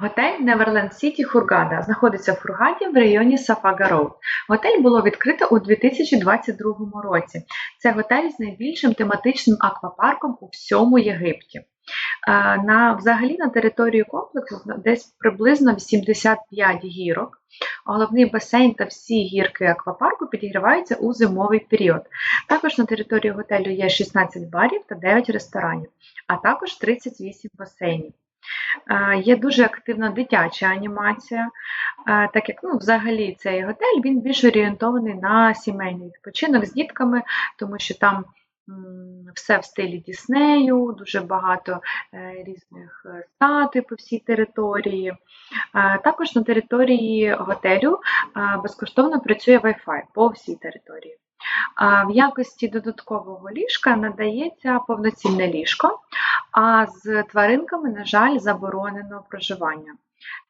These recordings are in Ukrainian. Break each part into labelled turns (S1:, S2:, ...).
S1: Готель Neverland City Хургада знаходиться в Хургаді в районі Сафага Роуд. Готель було відкрито у 2022 році. Це готель з найбільшим тематичним аквапарком у всьому Єгипті. Е, На, взагалі на території комплексу десь приблизно 85 гірок. Головний басейн та всі гірки аквапарку підігріваються у зимовий період. Також на території готелю є 16 барів та 9 ресторанів, а також 38 басейнів. Є дуже активна дитяча анімація, так як ну, взагалі цей готель він більш орієнтований на сімейний відпочинок з дітками, тому що там все в стилі Діснею, дуже багато е, різних е, статуй по всій території. Також на території готелю безкоштовно працює Wi-Fi по всій території. В якості додаткового ліжка надається повноцінне ліжко, а з тваринками, на жаль, заборонено проживання.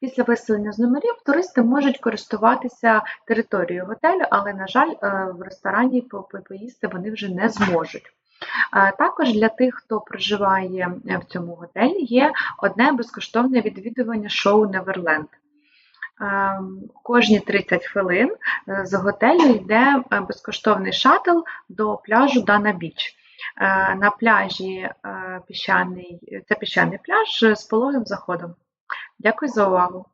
S1: Після виселення з номерів туристи можуть користуватися територією готелю, але, на жаль, е, в ресторані по- по- поїсти вони вже не зможуть. Е, Також для тих, хто проживає е, в цьому готелі, є одне безкоштовне відвідування шоу Неверленд. Кожні 30 хвилин з готелю йде безкоштовний шатл до пляжу Дана Біч. Е, На пляжі е, піщаний, це піщаний пляж з пологим заходом. Дякую за увагу!